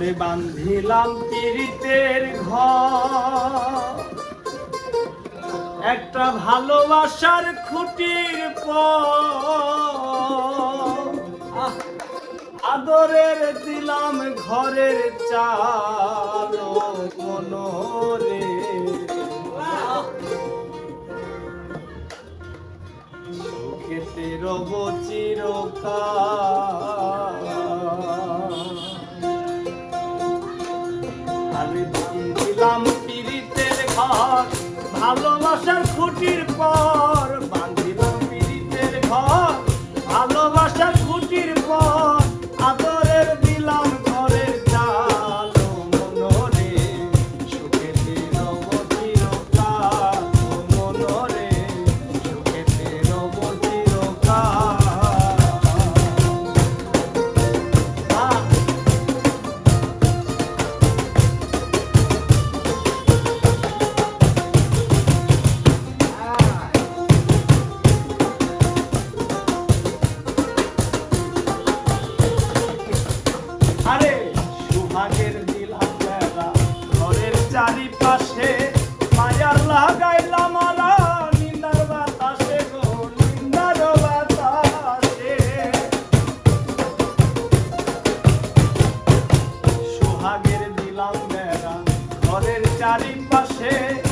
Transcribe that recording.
তোরে বান্ধিলাম তীরিতের ঘর। একটা ভালোবাসার খুঁটির আদরের দিলাম ঘরের চাল কোনো সুখেতে রব চিরকাল ভালোবাসার খুঁটির পর চারি পাশে